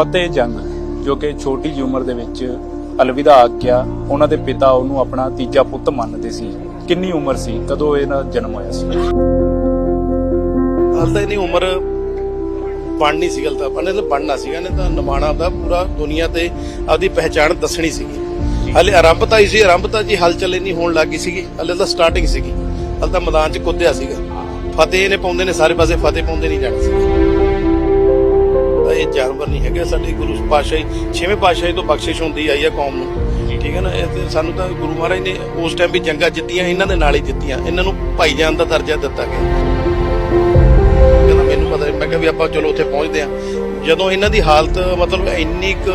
ਫਤਿਹ ਜੰਗ, ਜੋ ਕਿ ਛੋਟੀ ਜਿਹੀ ਉਮਰ ਦੇ ਵਿੱਚ ਅਲਵਿਦਾ ਆ ਉਹਨਾਂ ਦੇ ਪਿਤਾ ਉਹਨੂੰ ਆਪਣਾ ਤੀਜਾ ਪੁੱਤ ਮੰਨਦੇ ਸੀ। ਕਿੰਨੀ ਉਮਰ ਸੀ? ਕਦੋਂ ਇਹਨਾਂ ਜਨਮ ਹੋਇਆ ਸੀ? ਹਾਲ ਤਾਂ ਇਹਨੀ ਉਮਰ ਬਣਨੀ ਸੀ, ਗੱਲ ਤਾਂ ਆਪਣੇ ਬਣਨਾ ਸੀਗਾ, ਇਹਨੇ ਤਾਂ ਨਿਮਾਣਾ ਦਾ ਪੂਰਾ ਦੁਨੀਆ ਤੇ ਆਪਦੀ ਪਹਿਚਾਣ ਦੱਸਣੀ ਸੀਗੀ। ਹਲੇ ਆਰੰਭਤਾ ਹੀ ਸੀ, ਆਰੰਭਤਾ ਜੀ ਹਲਚਲ ਇੰਨੀ ਹੋਣ ਲੱਗੀ ਸੀਗੀ, ਹਲੇ ਤਾਂ ਸਟਾਰਟਿੰਗ ਸੀਗੀ। ਹਲੇ ਤਾਂ ਮੈਦਾਨ 'ਚ ਕੁੱਦਿਆ ਸੀਗਾ। ਫਤਿਹ ਨੇ ਪਾਉਂਦੇ ਨੇ, ਸਾਰੇ ਪਾਸੇ ਫਤਿਹ ਪਾਉਂਦੇ ਨਹੀਂ ਜਾਣਾ ਸੀ। ਇਹ ਜਾਨਵਰ ਨਹੀਂ ਹੈਗੇ। ਸਾਡੇ ਗੁਰੂ ਪਾਤਸ਼ਾਹੀ ਛੇਵੇਂ ਪਾਤਸ਼ਾਹੀ ਤੋਂ ਬਖਸ਼ਿਸ਼ ਹੁੰਦੀ ਆਈ ਹੈ ਕੌਮ ਨੂੰ। ਠੀਕ ਹੈ ਨਾ? ਇਹ ਸਾਨੂੰ ਤਾਂ ਗੁਰੂ ਮਹਾਰਾਜ ਨੇ ਉਸ ਟਾਈਮ ਵੀ ਜੰਗਾਂ ਜਿੱਤੀਆਂ, ਇਹਨਾਂ ਦੇ ਨਾਲ ਹੀ ਜਿੱਤੀਆਂ। ਇਹਨਾਂ ਨੂੰ ਭਾਈਜਾਨ ਦਾ ਦਰਜਾ ਦਿੱਤਾ ਗਿਆ। ਕਹਿੰਦਾ ਮੈਨੂੰ ਪਤਾ ਮੈਂ ਕਿਹਾ ਵੀ ਆਪਾਂ ਚਲੋ ਉੱਥੇ ਪਹੁੰਚਦੇ ਆ ਜਦੋਂ ਇਹਨਾਂ ਦੀ ਹਾਲਤ ਮਤਲਬ ਇੰਨੀ ਕੁ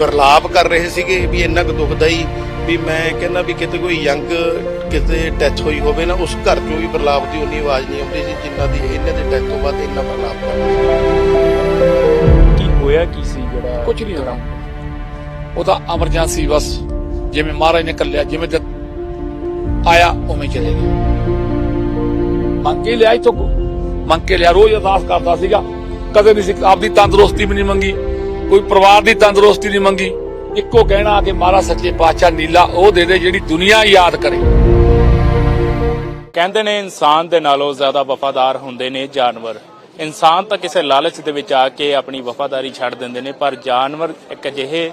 ਬਰਲਾਪ ਕਰ ਰਹੇ ਸੀਗੇ ਵੀ ਇੰਨਾ ਕੁ ਦੁਖਦਾ ਵੀ ਮੈਂ ਕਹਿੰਦਾ ਵੀ ਕਿਤੇ ਕੋਈ ਯੰਗ ਕਿਤੇ ਡੈਥ ਹੋਈ ਹੋਵੇ ਨਾ, ਉਸ ਘਰ ਚੋਂ ਵੀ ਬਰਲਾਪ ਦੀ ਉਨੀ ਆਵਾਜ਼ ਨਹੀਂ ਆਉਂਦੀ ਸੀ ਜਿੰਨਾ ਦੀ ਇਹਨਾਂ ਦੇ ਡੈਥ ਤੋਂ ਬਾਅਦ ਇੰਨਾ ਬਰਲਾਪ ਕਰਦਾ ਹੋਇਆ ਕੀ ਸੀ ਜਿਹੜਾ ਕੁਝ ਨਹੀਂ ਹੋਣਾ ਉਹ ਤਾਂ ਐਮਰਜੈਂਸੀ ਬਸ। ਜਿਵੇਂ ਮਹਾਰਾਜ ਨੇ ਕੱਲਿਆ ਜਿਵੇਂ ਜਦ ਆਇਆ ਉਵੇਂ ਚਲੇ ਗਿਆ। ਮੰਗ ਕੇ ਲਿਆ ਮੰਗ ਕੇ ਲਿਆ। ਰੋਜ਼ ਅਰਦਾਸ ਕਰਦਾ ਸੀਗਾ। ਕਦੇ ਨਹੀਂ ਸੀ ਆਪਦੀ ਤੰਦਰੁਸਤੀ ਵੀ ਨਹੀਂ ਮੰਗੀ। ਕੋਈ ਪਰਿਵਾਰ ਦੀ ਤੰਦਰੁਸਤੀ ਨਹੀਂ ਮੰਗੀ। ਇੱਕੋ ਕਹਿਣਾ ਕਿ ਮਹਾਰਾਜ ਸੱਚੇ ਪਾਤਸ਼ਾਹ ਨੀਲਾ ਉਹ ਦੇ ਦੇ ਜਿਹੜੀ ਦੁਨੀਆ ਯਾਦ ਕਰੇ। ਕਹਿੰਦੇ ਨੇ ਇਨਸਾਨ ਦੇ ਨਾਲੋਂ ਜ਼ਿਆਦਾ ਵਫਾਦਾਰ ਹੁੰਦੇ ਨੇ ਜਾਨਵਰ। ਇਨਸਾਨ ਤਾਂ ਕਿਸੇ ਲਾਲਚ ਦੇ ਵਿੱਚ ਆ ਕੇ ਆਪਣੀ ਵਫਾਦਾਰੀ ਛੱਡ ਦਿੰਦੇ ਨੇ, ਪਰ ਜਾਨਵਰ ਇੱਕ ਅਜਿਹੇ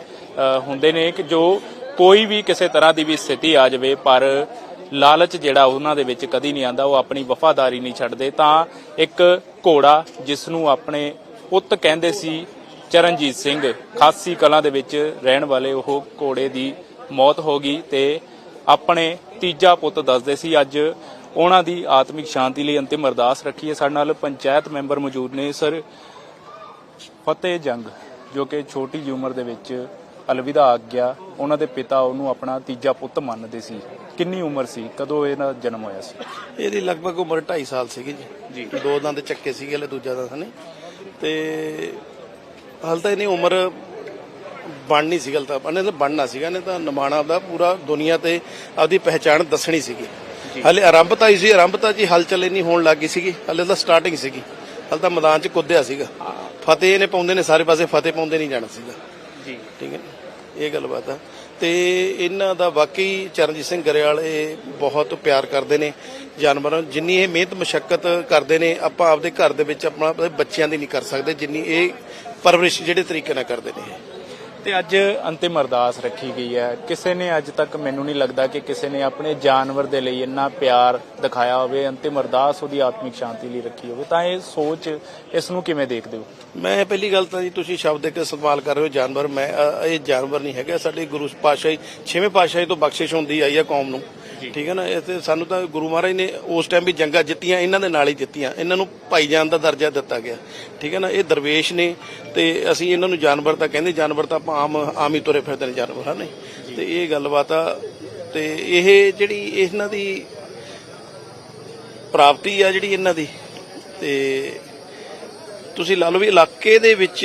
ਹੁੰਦੇ ਨੇ ਕਿ ਜੋ ਕੋਈ ਵੀ ਕਿਸੇ ਤਰ੍ਹਾਂ ਦੀ ਵੀ ਸਥਿਤੀ ਆ ਜਾਵੇ, ਪਰ ਲਾਲਚ ਜਿਹੜਾ ਉਹਨਾਂ ਦੇ ਵਿੱਚ ਕਦੀ ਨਹੀਂ ਆਂਦਾ ਉਹ ਆਪਣੀ ਵਫਾਦਾਰੀ ਨਹੀਂ ਛੱਡਦੇ। ਤਾਂ ਇੱਕ ਘੋੜਾ ਜਿਸ ਨੂੰ ਆਪਣੇ ਪੁੱਤ ਕਹਿੰਦੇ ਸੀ ਚਰਨਜੀਤ ਸਿੰਘ, ਖਾਸੀ ਕਲਾਂ ਦੇ ਵਿੱਚ ਰਹਿਣ ਵਾਲੇ, ਉਹ ਘੋੜੇ ਦੀ ਮੌਤ ਹੋ ਗਈ ਤੇ ਆਪਣੇ ਤੀਜਾ ਪੁੱਤ ਦੱਸਦੇ ਸੀ, ਅੱਜ ਉਹਨਾਂ ਦੀ ਆਤਮਿਕ ਸ਼ਾਂਤੀ ਲਈ ਅੰਤਿਮ ਅਰਦਾਸ ਰੱਖੀ ਹੈ। ਸਾਡੇ ਨਾਲ ਪੰਚਾਇਤ ਮੈਂਬਰ ਮੌਜੂਦ ਨੇ ਸਰ ਫਤਿਹ ਜੰਗ ਜੋ ਕਿ ਛੋਟੀ ਜਿਹੀ ਉਮਰ ਦੇ ਵਿੱਚ ਅਲਵਿਦਾ ਆ ਗਿਆ। ਉਹਨਾਂ ਦੇ ਪਿਤਾ ਉਹਨੂੰ ਆਪਣਾ ਤੀਜਾ ਪੁੱਤ ਮੰਨਦੇ ਸੀ। ਕਿੰਨੀ ਉਮਰ ਸੀ? ਕਦੋਂ ਇਹਨਾਂ ਦਾ ਜਨਮ ਹੋਇਆ ਸੀ? ਇਹਦੀ ਲਗਭਗ ਉਮਰ 2.5 ਸਾਲ ਸੀਗੀ ਜੀ। ਜੀ। ਦੋ ਦੰਦ ਚੱਕੇ ਸੀਗੇ ਹਲੇ ਦੂਜਾ ਦੰਦ ਨਹੀਂ। ਤੇ ਹਾਲ ਤਾਂ ਇਹਨੀ ਉਮਰ ਬਣਨੀ ਸੀ ਗੱਲ ਤਾਂ ਇਹਨੇ ਤਾਂ ਬਣਨਾ ਸੀਗਾ ਇਹਨੇ ਤਾਂ ਨਿਮਾਣਾ ਦਾ ਪੂਰਾ ਦੁਨੀਆ ਤੇ ਆਪਦੀ ਪਹਿਚਾਣ ਦੱਸਣੀ ਸੀਗੀ। ਹਲੇ ਆਰੰਭਤਾ ਹੀ ਸੀ ਆਰੰਭਤਾ ਜੀ ਹਲਚਲ ਇੰਨੀ ਹੋਣ ਲੱਗੀ ਸੀਗੀ। ਹਲੇ ਤਾਂ ਸਟਾਰਟਿੰਗ ਸੀਗੀ। ਹਲੇ ਤਾਂ ਮੈਦਾਨ 'ਚ ਕੁੱਦਿਆ ਸੀਗਾ। ਫਤਿਹ ਨੇ ਪਾਉਂਦੇ ਨੇ ਸਾਰੇ ਪਾਸੇ ਫਤਿਹ ਪਾਉਂਦੇ ਨਹੀਂ ਜਾਣਾ ਸੀਗਾ। ਜੀ। ਠੀਕ ਹੈ। ਇਹ ਗੱਲ ਬਾਤ ਆ। ਤੇ ਇਹਨਾਂ ਦਾ ਵਾਕਈ ਚਰਨਜੀਤ ਸਿੰਘ ਗਰੇਵਾਲ ਇਹ ਬਹੁਤ ਪਿਆਰ ਕਰਦੇ ਨੇ। ਜਾਨਵਰਾਂ ਨੂੰ ਜਿੰਨੀ ਇਹ ਮਿਹਨਤ ਮਸ਼ੱਕਤ ਕਰਦੇ ਨੇ ਆਪਾਂ ਆਪਦੇ ਘਰ ਦੇ ਵਿੱਚ ਆਪਣਾ ਬੱਚਿਆਂ ਦੀ ਨਹੀਂ ਕਰ ਸਕਦੇ ਜਿੰਨੀ ਇਹ ਪਰਵਰਿਸ਼ ਜਿਹੜੇ ਤਰੀਕੇ ਨਾਲ ਕਰਦੇ ਨੇ। ਤੇ ਅੱਜ ਅੰਤਿਮ ਅਰਦਾਸ ਰੱਖੀ ਗਈ ਹੈ। ਕਿਸੇ ਨੇ ਅੱਜ ਤੱਕ ਮੈਨੂੰ ਨਹੀਂ ਲੱਗਦਾ ਕਿ ਕਿਸੇ ਨੇ ਆਪਣੇ ਜਾਨਵਰ ਦੇ ਲਈ ਇੰਨਾ ਪਿਆਰ ਦਿਖਾਇਆ ਹੋਵੇ, ਅੰਤਿਮ ਅਰਦਾਸ ਉਹਦੀ ਆਤਮਿਕ ਸ਼ਾਂਤੀ ਲਈ ਰੱਖੀ ਹੋਵੇ। ਤਾਂ ਇਹ ਸੋਚ ਇਸ ਨੂੰ ਕਿਵੇਂ ਦੇਖਦੇ ਹੋ? ਮੈਂ ਪਹਿਲੀ ਗੱਲ ਤਾਂ ਜੀ, ਤੁਸੀਂ ਸ਼ਬਦ ਦੇ ਇਸਤੇਮਾਲ ਕਰ ਰਹੇ ਹੋ ਜਾਨਵਰ। ਮੈਂ ਇਹ ਜਾਨਵਰ ਨਹੀਂ ਹੈਗਾ। ਸਾਡੇ ਗੁਰੂ ਪਾਤਸ਼ਾਹੀ, ਛੇਵੇਂ ਪਾਤਸ਼ਾਹੀ ਤੋਂ ਬਖਸ਼ਿਸ਼ ਹੁੰਦੀ ਆਈ ਹੈ ਕੌਮ ਨੂੰ। ਠੀਕ ਹੈ ਨਾ? ਇਹ ਤੇ ਸਾਨੂੰ ਤਾਂ ਗੁਰੂ ਮਹਾਰਾਜ ਨੇ ਉਸ ਟਾਈਮ ਵੀ ਜੰਗਾਂ ਜਿੱਤੀਆਂ ਇਹਨਾਂ ਦੇ ਨਾਲ ਹੀ ਜਿੱਤੀਆਂ। ਇਹਨਾਂ ਨੂੰ ਭਾਈਜਾਨ ਦਾ ਦਰਜਾ ਦਿੱਤਾ ਗਿਆ। ਠੀਕ ਹੈ ਨਾ? ਇਹ ਦਰਵੇਸ਼ ਨੇ ਤੇ ਅਸੀਂ ਇਹਨਾਂ ਨੂੰ ਜਾਨਵਰ ਤਾਂ ਕਹਿੰਦੇ ਜਾਨਵਰ ਤਾਂ ਆਪਾਂ ਆਮ ਆਮ ਹੀ ਤੁਰੇ ਫਿਰਦੇ ਨੇ ਜਾਨਵਰ ਹਨ ਤੇ ਇਹ ਗੱਲਬਾਤ ਆ। ਤੇ ਇਹ ਜਿਹੜੀ ਇਹਨਾਂ ਦੀ ਪ੍ਰਾਪਤੀ ਆ ਜਿਹੜੀ ਇਹਨਾਂ ਦੀ ਤੇ ਤੁਸੀਂ ਲਾ ਲਓ ਵੀ ਇਲਾਕੇ ਦੇ ਵਿੱਚ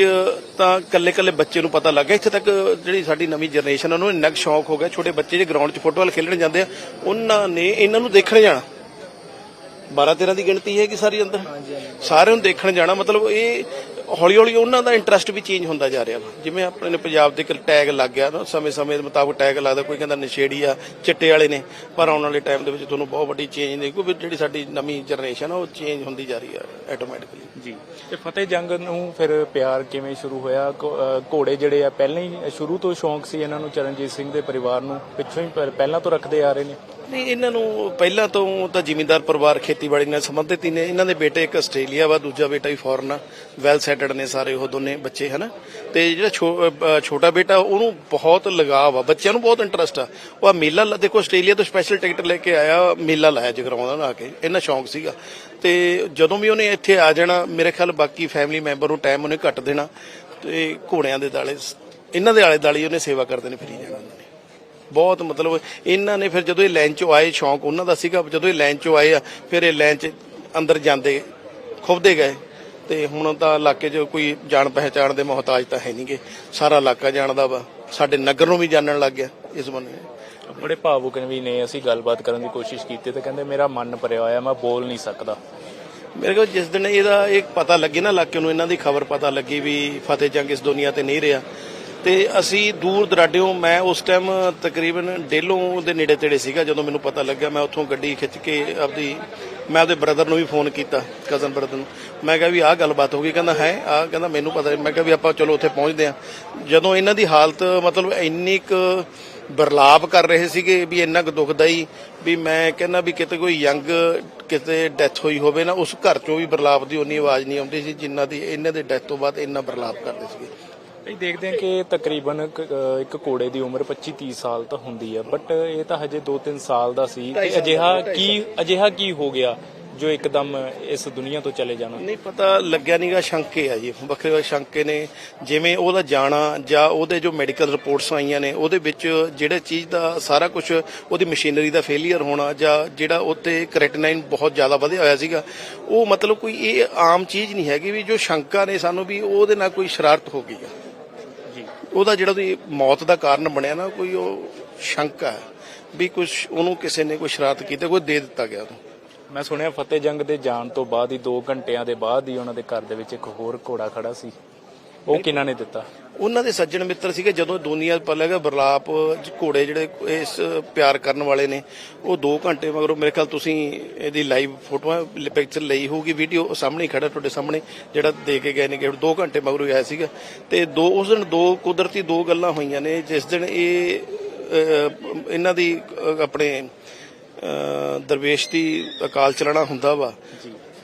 ਤਾਂ ਕੱਲੇ ਕੱਲੇ ਬੱਚੇ ਨੂੰ ਪਤਾ ਲੱਗ ਗਿਆ। ਇੱਥੇ ਤੱਕ ਜਿਹੜੀ ਸਾਡੀ ਨਵੀਂ ਜਨਰੇਸ਼ਨ ਉਹਨੂੰ ਇੰਨਾ ਕੁ ਸ਼ੌਕ ਹੋ ਗਿਆ। ਛੋਟੇ ਬੱਚੇ ਜੇ ਗਰਾਊਂਡ 'ਚ ਫੁੱਟਬਾਲ ਖੇਡਣ ਜਾਂਦੇ ਆ ਉਹਨਾਂ ਨੇ ਇਹਨਾਂ ਨੂੰ ਦੇਖਣ ਜਾਣਾ। 12 13 ਦੀ ਗਿਣਤੀ ਹੈਗੀ ਸਾਰੀ ਅੰਦਰ। ਸਾਰਿਆਂ ਨੂੰ ਦੇਖਣ ਜਾਣਾ। ਮਤਲਬ ਇਹ ਹੌਲੀ ਹੌਲੀ ਉਹਨਾਂ ਦਾ ਇੰਟਰਸਟ ਵੀ ਚੇਂਜ ਹੁੰਦਾ ਜਾ ਰਿਹਾ ਵਾ। ਜਿਵੇਂ ਆਪਣੇ ਨੇ ਪੰਜਾਬ ਦੇ ਇੱਕ ਟੈਗ ਲੱਗ ਗਿਆ ਨਾ ਸਮੇਂ ਸਮੇਂ ਦੇ ਮੁਤਾਬਕ ਟੈਗ ਲੱਗਦਾ, ਕੋਈ ਕਹਿੰਦਾ ਨਸ਼ੇੜੀ ਆ, ਚਿੱਟੇ ਵਾਲੇ ਨੇ, ਪਰ ਆਉਣ ਵਾਲੇ ਟਾਈਮ ਦੇ ਵਿੱਚ ਤੁਹਾਨੂੰ ਬਹੁਤ ਵੱਡੀ ਚੇਂਜ ਦੇਖੋ ਵੀ ਜਿਹੜੀ ਸਾਡੀ ਨਵੀਂ ਜਨਰੇਸ਼ਨ ਆ, ਉਹ ਚੇਂਜ ਹੁੰਦੀ ਜਾ ਰਹੀ ਆ ਆਟੋਮੈਟਿਕਲੀ ਜੀ। ਤੇ ਫਤਿਹ ਜੰਗ ਨੂੰ ਫਿਰ ਪਿਆਰ ਕਿਵੇਂ ਸ਼ੁਰੂ ਹੋਇਆ? ਘੋ- ਘੋੜੇ ਜਿਹੜੇ ਆ, ਪਹਿਲਾਂ ਹੀ ਸ਼ੁਰੂ ਤੋਂ ਸ਼ੌਂਕ ਸੀ ਇਹਨਾਂ ਨੂੰ ਚਰਨਜੀਤ ਸਿੰਘ ਦੇ ਪਰਿਵਾਰ ਨੂੰ, ਪਿੱਛੋਂ ਹੀ ਪਹਿਲਾਂ ਤੋਂ ਰੱਖਦੇ ਆ ਰਹੇ ਨੇ। ਨਹੀਂ, ਇਹਨਾਂ ਨੂੰ ਪਹਿਲਾਂ ਤੋਂ ਤਾਂ ਜ਼ਿਮੀਂਦਾਰ ਪਰਿਵਾਰ ਖੇਤੀਬਾੜੀ ਨਾਲ ਸੰਬੰਧਿਤ ਹੀ ਨੇ। ਇਹਨਾਂ ਦੇ ਬੇਟੇ ਇੱਕ ਆਸਟ੍ਰੇਲੀਆ ਵਾ, ਦੂਜਾ ਬੇਟਾ ਹੀ ਫੋਰਨ ਆ। ਵੈਲ ਸੈਟਲਡ ਨੇ ਸਾਰੇ ਉਹ ਦੋਨੇ ਬੱਚੇ, ਹਨਾ? ਤੇ ਜਿਹੜਾ ਛੋ- ਛੋਟਾ ਬੇਟਾ, ਉਹਨੂੰ ਬਹੁਤ ਲਗਾਵ ਆ। ਬੱਚਿਆਂ ਨੂੰ ਬਹੁਤ ਇੰਟਰਸਟ ਆ। ਉਹ ਆ ਮੇਲਾ ਦੇਖੋ, ਆਸਟ੍ਰੇਲੀਆ ਤੋਂ ਸਪੈਸ਼ਲ ਟਿਕਟ ਲੈ ਕੇ ਆਇਆ, ਮੇਲਾ ਲਾਇਆ ਜਗਰਾਉਂਦਾ ਨਾ ਆ ਕੇ। ਇਹਨਾਂ ਸ਼ੌਂਕ ਸੀਗਾ। ਤੇ ਜਦੋਂ ਵੀ ਉਹਨੇ ਇੱਥੇ ਆ ਜਾਣਾ, ਮੇਰੇ ਖਿਆਲ ਬਾਕੀ ਫੈਮਿਲੀ ਮੈਂਬਰ ਨੂੰ ਟਾਈਮ ਉਹਨੇ ਘੱਟ ਦੇਣਾ। ਤੇ ਘੋੜਿਆਂ ਦੇ ਦਾਲੇ ਇਹਨਾਂ ਦੇ ਆਲੇ ਦਾਲੇ ਉਹਨੇ ਸੇਵਾ ਕਰਦੇ ਨੇ, ਫਰੀ ਜਾਣਾ। ਬਹੁਤ ਮਤਲਬ ਇਹਨਾਂ ਨੇ ਫਿਰ ਜਦੋਂ ਇਹ ਲਾਈਨ ਚੋਂ ਆਏ ਸ਼ੌਂਕ ਉਹਨਾਂ ਦਾ ਸੀਗਾ ਜਦੋਂ ਇਹ ਲਾਈਨ ਚੋਂ ਆਏ ਆ ਫਿਰ ਇਹ ਲਾਈਨ 'ਚ ਅੰਦਰ ਜਾਂਦੇ ਖੁੱਬਦੇ ਗਏ। ਤੇ ਹੁਣ ਤਾਂ ਇਲਾਕੇ 'ਚ ਕੋਈ ਜਾਣ ਪਹਿਚਾਣ ਦੇ ਮੁਹਤਾਜ ਤਾਂ ਹੈ ਨਹੀਂਗੇ। ਸਾਰਾ ਇਲਾਕਾ ਜਾਣਦਾ ਵਾ। ਸਾਡੇ ਨਗਰ ਨੂੰ ਵੀ ਜਾਣਨ ਲੱਗ ਗਿਆ ਇਸ ਬੰਨੇ ਬੜੇ ਭਾਵੁਕ ਵੀ ਨੇ ਅਸੀਂ ਗੱਲਬਾਤ ਕਰਨ ਦੀ ਕੋਸ਼ਿਸ਼ ਕੀਤੀ ਤੇ ਕਹਿੰਦੇ ਮੇਰਾ ਮਨ ਭਰਿਆ ਹੋਇਆ ਮੈਂ ਬੋਲ ਨਹੀਂ ਸਕਦਾ। ਮੇਰੇ ਕੋਲ ਜਿਸ ਦਿਨ ਇਹਦਾ ਇੱਕ ਪਤਾ ਲੱਗੇ ਨਾ ਇਲਾਕੇ ਨੂੰ ਇਹਨਾਂ ਦੀ ਖਬਰ ਪਤਾ ਲੱਗੀ ਵੀ ਫਤਿਹ ਜੰਗ ਇਸ ਦੁਨੀਆ ਤੇ ਨਹੀਂ ਰਿਹਾ। ਤੇ ਅਸੀਂ ਦੂਰ ਦਰਾਡਿਓਂ ਮੈਂ ਉਸ ਟਾਈਮ ਤਕਰੀਬਨ ਡੇਲੋਂ ਦੇ ਨੇੜੇ ਤੇੜੇ ਸੀਗਾ, ਜਦੋਂ ਮੈਨੂੰ ਪਤਾ ਲੱਗਿਆ ਮੈਂ ਉੱਥੋਂ ਗੱਡੀ ਖਿੱਚ ਕੇ ਆਪਦੀ, ਮੈਂ ਉਹਦੇ ਬ੍ਰਦਰ ਨੂੰ ਵੀ ਫੋਨ ਕੀਤਾ ਕਜ਼ਨ ਬ੍ਰਦਰ ਨੂੰ। ਮੈਂ ਕਿਹਾ ਵੀ ਆਹ ਗੱਲਬਾਤ ਹੋ ਗਈ, ਕਹਿੰਦਾ ਹੈ, ਆਹ ਕਹਿੰਦਾ ਮੈਨੂੰ ਪਤਾ ਨਹੀਂ। ਮੈਂ ਕਿਹਾ ਵੀ ਆਪਾਂ ਚਲੋ ਉੱਥੇ ਪਹੁੰਚਦੇ ਆ ਜਦੋਂ ਇਹਨਾਂ ਦੀ ਹਾਲਤ ਮਤਲਬ ਇੰਨੀ ਕੁ ਬਰਲਾਪ ਕਰ ਰਹੇ ਸੀਗੇ ਵੀ ਇੰਨਾ ਕੁ ਦੁਖਦਾਈ, ਵੀ ਮੈਂ ਕਹਿੰਦਾ ਵੀ ਕਿਤੇ ਕੋਈ ਯੰਗ ਕਿਤੇ ਡੈਥ ਹੋਈ ਹੋਵੇ ਨਾ, ਉਸ ਘਰ ਚੋਂ ਵੀ ਬਰਲਾਪ ਦੀ ਉਨੀ ਆਵਾਜ਼ ਨਹੀਂ ਆਉਂਦੀ ਸੀ ਜਿੰਨਾ ਦੀ, ਇਹਨਾਂ ਦੇ ਡੈਥ ਤੋਂ ਬਾਅਦ ਇੰਨਾ ਬਰਲਾਪ ਕਰਦੇ ਸੀਗੇ। ਅਸੀਂ ਦੇਖਦੇ ਹਾਂ ਕਿ ਤਕਰੀਬਨ ਇੱਕ, ਘੋੜੇ ਦੀ ਉਮਰ 25 30 ਸਾਲ ਤਾਂ ਹੁੰਦੀ ਹੈ ਬਟ ਇਹ ਤਾਂ ਹਜੇ 2-3 ਸਾਲ ਦਾ ਸੀ ਤੇ ਅਜਿਹਾ ਕੀ ਅਜਿਹਾ ਕੀ ਹੋ ਗਿਆ ਜੋ ਇੱਕਦਮ ਇਸ ਦੁਨੀਆ ਤੋਂ ਚਲੇ ਜਾਣਾ? ਨਹੀਂ ਪਤਾ ਲੱਗਿਆ ਨਹੀਂਗਾ ਸ਼ੰਕੇ ਆ ਜੀ ਵੱਖਰੇ ਵੱਖਰੇ ਸ਼ੰਕੇ ਨੇ ਜਿਵੇਂ ਉਹਦਾ ਜਾਣਾ ਜਾਂ ਉਹਦੇ ਜੋ ਮੈਡੀਕਲ ਰਿਪੋਰਟਸ ਆਈਆਂ ਨੇ ਉਹਦੇ ਵਿੱਚ ਜਿਹੜੇ ਚੀਜ਼ ਦਾ ਸਾਰਾ ਕੁਝ ਉਹਦੀ ਮਸ਼ੀਨਰੀ ਦਾ ਫੇਲਿਅਰ ਹੋਣਾ ਜਾਂ ਜਿਹੜਾ ਉੱਤੇ ਕ੍ਰੈਟਿਨਾਈਨ ਬਹੁਤ ਜ਼ਿਆਦਾ ਵਧਿਆ ਹੋਇਆ ਸੀਗਾ ਉਹ ਮਤਲਬ ਕੋਈ ਇਹ ਆਮ ਚੀਜ਼ ਨਹੀਂ ਹੈਗੀ ਵੀ ਜੋ ਸ਼ੰਕਾ ਨੇ ਸਾਨੂੰ ਵੀ ਉਹਦੇ ਨਾਲ ਕੋਈ ਸ਼ਰਾਰਤ ਹੋ ਗਈ ਆ। ਜੀ ਉਹਦਾ ਜਿਹੜਾ ਉਹਦੀ ਮੌਤ ਦਾ ਕਾਰਨ ਬਣਿਆ ਨਾ, ਕੋਈ ਉਹ ਸ਼ੰਕਾ ਹੈ ਵੀ ਕੁਝ ਉਹਨੂੰ ਕਿਸੇ ਨੇ ਕੋਈ ਸ਼ਰਾਰਤ ਕੀਤੀ, ਕੋਈ ਦੇ ਦਿੱਤਾ ਗਿਆ ਉਹਨੂੰ। ਮੈਂ ਸੁਣਿਆ ਫਤਿਹ ਜੰਗ ਦੇ ਜਾਣ ਤੋਂ ਬਾਅਦ ਹੀ 2 ਘੰਟਿਆਂ ਦੇ ਬਾਅਦ ਹੀ ਉਹਨਾਂ ਦੇ ਘਰ ਦੇ ਵਿੱਚ ਇੱਕ ਹੋਰ ਘੋੜਾ ਖੜਾ ਸੀ। ਉਹ ਕਿਹਨਾਂ ਨੇ ਦਿੱਤਾ? ਉਹਨਾਂ ਦੇ ਸੱਜਣ ਮਿੱਤਰ ਸੀਗੇ ਜਦੋਂ ਦੁਨੀਆ ਪਤਾ ਲੱਗਾ ਬਰਲਾਪ ਘੋੜੇ ਜਿਹੜੇ ਇਸ ਪਿਆਰ ਕਰਨ ਵਾਲੇ ਨੇ ਉਹ 2 ਘੰਟੇ ਮਗਰੋਂ ਮੇਰੇ ਖਿਆਲ ਤੁਸੀਂ ਇਹਦੀ ਲਾਈਵ ਫੋਟੋਆਂ ਪਿਕਚਰ ਲਈ ਹੋਊਗੀ ਵੀਡੀਓ ਸਾਹਮਣੇ ਖੜਾ ਤੁਹਾਡੇ ਸਾਹਮਣੇ ਜਿਹੜਾ ਦੇ ਕੇ ਗਏ ਨੇ ਕਿ 2 ਘੰਟੇ ਮਗਰੋਂ ਆਇਆ ਸੀਗਾ। ਤੇ ਦੋ ਉਸ ਦਿਨ ਦੋ ਕੁਦਰਤੀ ਦੋ ਗੱਲਾਂ ਹੋਈਆਂ ਨੇ ਜਿਸ ਦਿਨ ਇਹ ਇਹਨਾਂ ਦੀ ਆਪਣੇ ਦਰਵੇਸ਼ ਦੀ ਅਕਾਲ ਚਲਾਣਾ ਹੁੰਦਾ ਵਾ